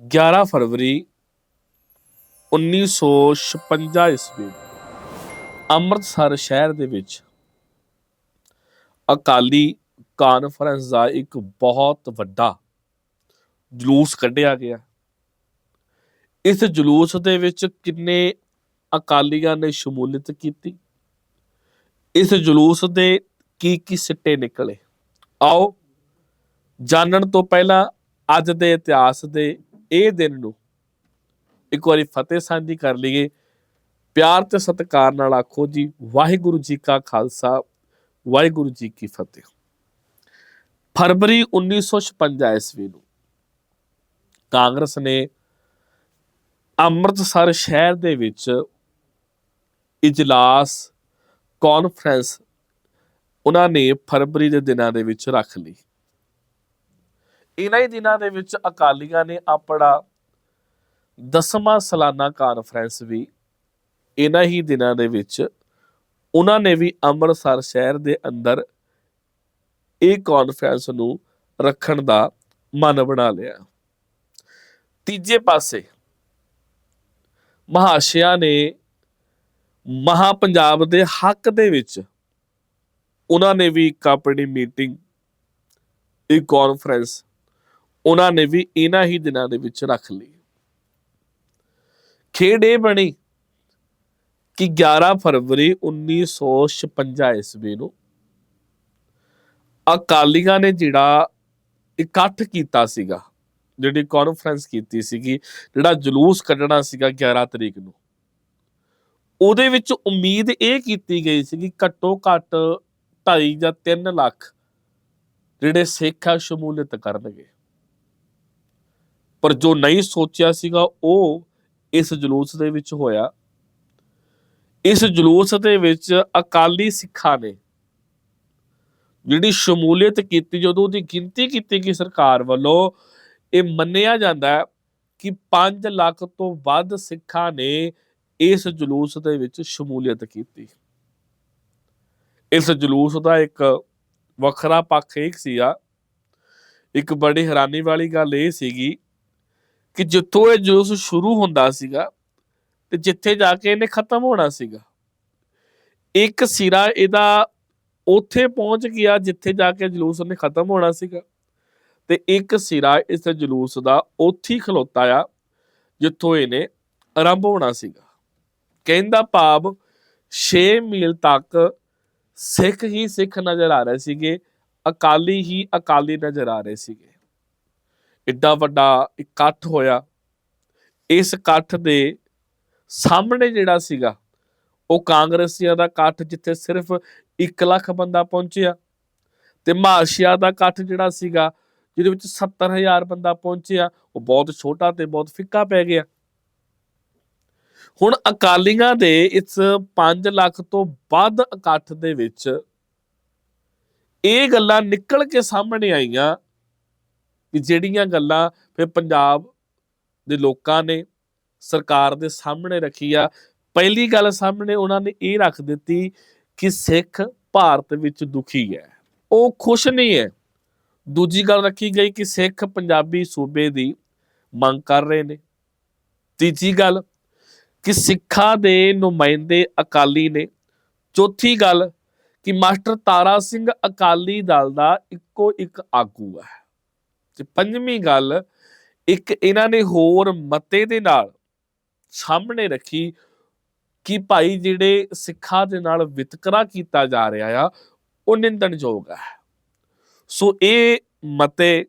11 ਫਰਵਰੀ 1956 ਈਸਵੀ ਅੰਮ੍ਰਿਤਸਰ ਸ਼ਹਿਰ ਦੇ ਵਿੱਚ ਅਕਾਲੀ ਕਾਨਫਰੰਸ ਦਾ ਇੱਕ ਬਹੁਤ ਵੱਡਾ ਜਲੂਸ ਕੱਢਿਆ ਗਿਆ। ਇਸ ਜਲੂਸ ਦੇ ਵਿੱਚ ਕਿੰਨੇ ਅਕਾਲੀਆਂ ਨੇ ਸ਼ਮੂਲੀਅਤ ਕੀਤੀ? ਇਸ ਜਲੂਸ ਦੇ ਕੀ ਕੀ ਸਿੱਟੇ ਨਿਕਲੇ? ਆਓ ਜਾਣਨ ਤੋਂ ਪਹਿਲਾਂ ਅੱਜ ਦੇ ਇਤਿਹਾਸ ਦੇ ਇਹ ਦਿਨ ਨੂੰ ਇੱਕ ਵਾਰੀ ਫਤਿਹ ਸਾਂਝੀ ਕਰ ਲਈਏ। ਪਿਆਰ ਤੇ ਸਤਿਕਾਰ ਨਾਲ ਆਖੋ ਜੀ, ਵਾਹਿਗੁਰੂ ਜੀ ਕਾ ਖਾਲਸਾ, ਵਾਹਿਗੁਰੂ ਜੀ ਕੀ ਫਤਿਹ। ਫਰਵਰੀ 1956 ਈਸਵੀ ਨੂੰ ਕਾਂਗਰਸ ਨੇ ਅੰਮ੍ਰਿਤਸਰ ਸ਼ਹਿਰ ਦੇ ਵਿੱਚ ਇਜਲਾਸ ਕਾਨਫਰੰਸ ਉਹਨਾਂ ਨੇ ਫਰਵਰੀ ਦੇ ਦਿਨਾਂ ਦੇ ਵਿੱਚ ਰੱਖ ਲਈ। ਇਹਨਾਂ ਹੀ ਦਿਨਾਂ ਦੇ ਵਿੱਚ ਅਕਾਲੀਆਂ ਨੇ ਆਪਣਾ ਦਸਵਾਂ ਸਾਲਾਨਾ ਕਾਨਫਰੰਸ ਵੀ ਇਹਨਾਂ ਹੀ ਦਿਨਾਂ ਦੇ ਵਿੱਚ ਉਹਨਾਂ ਨੇ ਵੀ ਅੰਮ੍ਰਿਤਸਰ ਸ਼ਹਿਰ ਦੇ ਅੰਦਰ ਇਹ ਕਾਨਫਰੰਸ ਨੂੰ ਰੱਖਣ ਦਾ ਮਨ ਬਣਾ ਲਿਆ। ਤੀਜੇ ਪਾਸੇ ਮਹਾਸ਼ਿਆ ਨੇ ਮਹਾ ਪੰਜਾਬ ਦੇ ਹੱਕ ਦੇ ਵਿੱਚ ਉਹਨਾਂ ਨੇ ਵੀ ਇੱਕ ਆਪਣੀ ਮੀਟਿੰਗ ਇੱਕ ਕਾਨਫਰੰਸ ਉਹਨਾਂ ਨੇ ਵੀ ਇਹਨਾਂ ਹੀ ਦਿਨਾਂ ਦੇ ਵਿੱਚ ਰੱਖ ਲਈ। ਖੇਡ ਇਹ ਬਣੀ ਕਿ 11 ਫਰਵਰੀ 1956 ਈਸਵੀ ਨੂੰ ਅਕਾਲੀਆਂ ਨੇ ਜਿਹੜਾ ਇਕੱਠ ਕੀਤਾ ਸੀਗਾ, ਜਿਹੜੀ ਕਾਨਫਰੰਸ ਕੀਤੀ ਸੀਗੀ, ਜਿਹੜਾ ਜਲੂਸ ਕੱਢਣਾ ਸੀਗਾ 11 ਤਰੀਕ ਨੂੰ, ਉਹਦੇ ਵਿੱਚ ਉਮੀਦ ਇਹ ਕੀਤੀ ਗਈ ਸੀਗੀ ਘੱਟੋ ਘੱਟ 2.5 ਜਾਂ 3 ਲੱਖ ਜਿਹੜੇ ਸਿੱਖ ਆ ਸ਼ਮੂਲੀਅਤ ਕਰਨਗੇ। ਪਰ ਜੋ ਨਹੀਂ ਸੋਚਿਆ ਸੀਗਾ, ਉਹ ਇਸ ਜਲੂਸ ਦੇ ਵਿੱਚ ਹੋਇਆ। ਇਸ ਜਲੂਸ ਦੇ ਵਿੱਚ ਅਕਾਲੀ ਸਿੱਖਾਂ ਨੇ ਜਿਹੜੀ ਸ਼ਮੂਲੀਅਤ ਕੀਤੀ, ਜਦੋਂ ਉਹਦੀ ਗਿਣਤੀ ਕੀਤੀ ਗਈ ਸਰਕਾਰ ਵੱਲੋਂ, ਇਹ ਮੰਨਿਆ ਜਾਂਦਾ ਹੈ ਕਿ 5 ਲੱਖ ਤੋਂ ਵੱਧ ਸਿੱਖਾਂ ਨੇ ਇਸ ਜਲੂਸ ਦੇ ਵਿੱਚ ਸ਼ਮੂਲੀਅਤ ਕੀਤੀ। ਇਸ ਜਲੂਸ ਦਾ ਇੱਕ ਵੱਖਰਾ ਪੱਖ ਇਹ ਸੀਗਾ। ਇੱਕ ਬੜੀ ਹੈਰਾਨੀ ਵਾਲੀ ਗੱਲ ਇਹ ਸੀਗੀ ਕਿ ਜਿੱਥੋਂ ਇਹ ਜਲੂਸ ਸ਼ੁਰੂ ਹੁੰਦਾ ਸੀਗਾ ਤੇ ਜਿੱਥੇ ਜਾ ਕੇ ਇਹਨੇ ਖਤਮ ਹੋਣਾ ਸੀਗਾ। ਇੱਕ ਸਿਰਾ ਇਹਦਾ ਉੱਥੇ ਪਹੁੰਚ ਗਿਆ ਜਿੱਥੇ ਜਾ ਕੇ ਜਲੂਸ ਨੇ ਖਤਮ ਹੋਣਾ ਸੀਗਾ ਤੇ ਇੱਕ ਸਿਰਾ ਇਸ ਜਲੂਸ ਦਾ ਉੱਥੇ ਖਲੋਤਾ ਆ ਜਿੱਥੋਂ ਇਹਨੇ ਆਰੰਭ ਹੋਣਾ ਸੀਗਾ। ਕਹਿੰਦਾ ਭਾਵ 6 ਮੀਲ ਤੱਕ ਸਿੱਖ ਹੀ ਸਿੱਖ ਨਜ਼ਰ ਆ ਰਹੇ ਸੀਗੇ, ਅਕਾਲੀ ਹੀ ਅਕਾਲੀ ਨਜ਼ਰ ਆ ਰਹੇ ਸੀਗੇ। ਇੱਡਾ ਵੱਡਾ ਇਕੱਠ ਹੋਇਆ। ਇਸ ਇਕੱਠ ਦੇ ਸਾਹਮਣੇ ਜਿਹੜਾ ਸੀਗਾ, ਉਹ ਕਾਂਗਰਸੀਆਂ ਦਾ ਇਕੱਠ ਜਿੱਥੇ ਸਿਰਫ 1 ਲੱਖ ਬੰਦਾ ਪਹੁੰਚਿਆ ਤੇ ਮਾਸ਼ੀਆ ਦਾ ਇਕੱਠ ਜਿਹੜਾ ਸੀਗਾ, ਜਿਹਦੇ ਵਿੱਚ 70000 ਬੰਦਾ ਪਹੁੰਚਿਆ, ਉਹ ਬਹੁਤ ਛੋਟਾ ਤੇ ਬਹੁਤ ਫਿੱਕਾ ਪੈ ਗਿਆ। ਹੁਣ ਅਕਾਲੀਆਂ ਦੇ ਇਸ 5 ਲੱਖ ਤੋਂ ਵੱਧ ਇਕੱਠ ਦੇ ਵਿੱਚ ਇਹ ਗੱਲਾਂ ਨਿਕਲ ਕੇ ਸਾਹਮਣੇ ਆਈਆਂ ਕਿ ਜਿਹੜੀਆਂ ਗੱਲਾਂ ਫਿਰ ਪੰਜਾਬ ਦੇ ਲੋਕਾਂ ਨੇ ਸਰਕਾਰ ਦੇ ਸਾਹਮਣੇ ਰੱਖੀ ਆ, ਪਹਿਲੀ ਗੱਲ ਸਾਹਮਣੇ ਉਹਨਾਂ ਨੇ ਇਹ ਰੱਖ ਦਿੱਤੀ ਕਿ ਸਿੱਖ ਭਾਰਤ ਵਿੱਚ ਦੁਖੀ ਹੈ। ਉਹ ਖੁਸ਼ ਨਹੀਂ ਹੈ। ਦੂਜੀ ਗੱਲ ਰੱਖੀ ਗਈ ਕਿ ਸਿੱਖ ਪੰਜਾਬੀ ਸੂਬੇ ਦੀ ਮੰਗ ਕਰ ਰਹੇ ਨੇ। ਤੀਜੀ ਗੱਲ ਕਿ ਸਿੱਖਾਂ ਦੇ ਨੁਮਾਇੰਦੇ ਅਕਾਲੀ ਨੇ। ਚੌਥੀ ਗੱਲ ਕਿ ਮਾਸਟਰ ਤਾਰਾ ਸਿੰਘ ਅਕਾਲੀ ਦਲ ਦਾ ਇੱਕੋ ਇੱਕ ਆਗੂ ਹੈ। ਤੇ ਪੰਜਵੀਂ ਗੱਲ, ਇੱਕ ਇਹਨਾਂ ਨੇ ਹੋਰ ਮਤੇ ਦੇ ਨਾਲ ਸਾਹਮਣੇ ਰੱਖੀ ਕਿ ਭਾਈ ਜਿਹੜੇ ਸਿੱਖਾਂ ਦੇ ਨਾਲ ਵਿਤਕਰਾ ਕੀਤਾ ਜਾ ਰਿਹਾ ਆ, ਉਹ ਨਿੰਦਣਯੋਗ ਹੈ। ਸੋ ਇਹ ਮਤੇ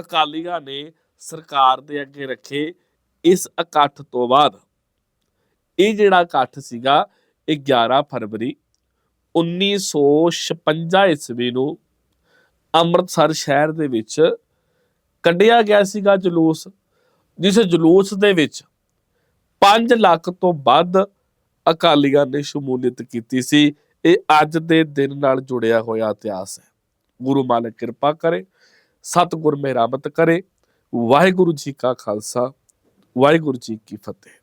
ਅਕਾਲੀਆਂ ਨੇ ਸਰਕਾਰ ਦੇ ਅੱਗੇ ਰੱਖੇ ਇਸ ਇਕੱਠ ਤੋਂ ਬਾਅਦ। ਇਹ ਜਿਹੜਾ ਇਕੱਠ ਸੀਗਾ, ਇਹ 11 ਫਰਵਰੀ 1956 ਈਸਵੀ ਨੂੰ ਅੰਮ੍ਰਿਤਸਰ ਸ਼ਹਿਰ ਦੇ ਵਿੱਚ ਕੱਢਿਆ ਗਿਆ ਸੀਗਾ ਜਲੂਸ, ਜਿਸ ਜਲੂਸ ਦੇ ਵਿੱਚ 5 ਲੱਖ ਤੋਂ ਵੱਧ ਅਕਾਲੀਆਂ ਨੇ ਸ਼ਮੂਲੀਅਤ ਕੀਤੀ ਸੀ। ਇਹ ਅੱਜ ਦੇ ਦਿਨ ਨਾਲ ਜੁੜਿਆ ਹੋਇਆ ਇਤਿਹਾਸ ਹੈ। ਗੁਰੂ ਮਾਲਕ ਕਿਰਪਾ ਕਰੇ, ਸਤਿਗੁਰ ਮਿਹਰਮਤ ਕਰੇ। ਵਾਹਿਗੁਰੂ ਜੀ ਕਾ ਖਾਲਸਾ, ਵਾਹਿਗੁਰੂ ਜੀ ਕੀ ਫਤਿਹ।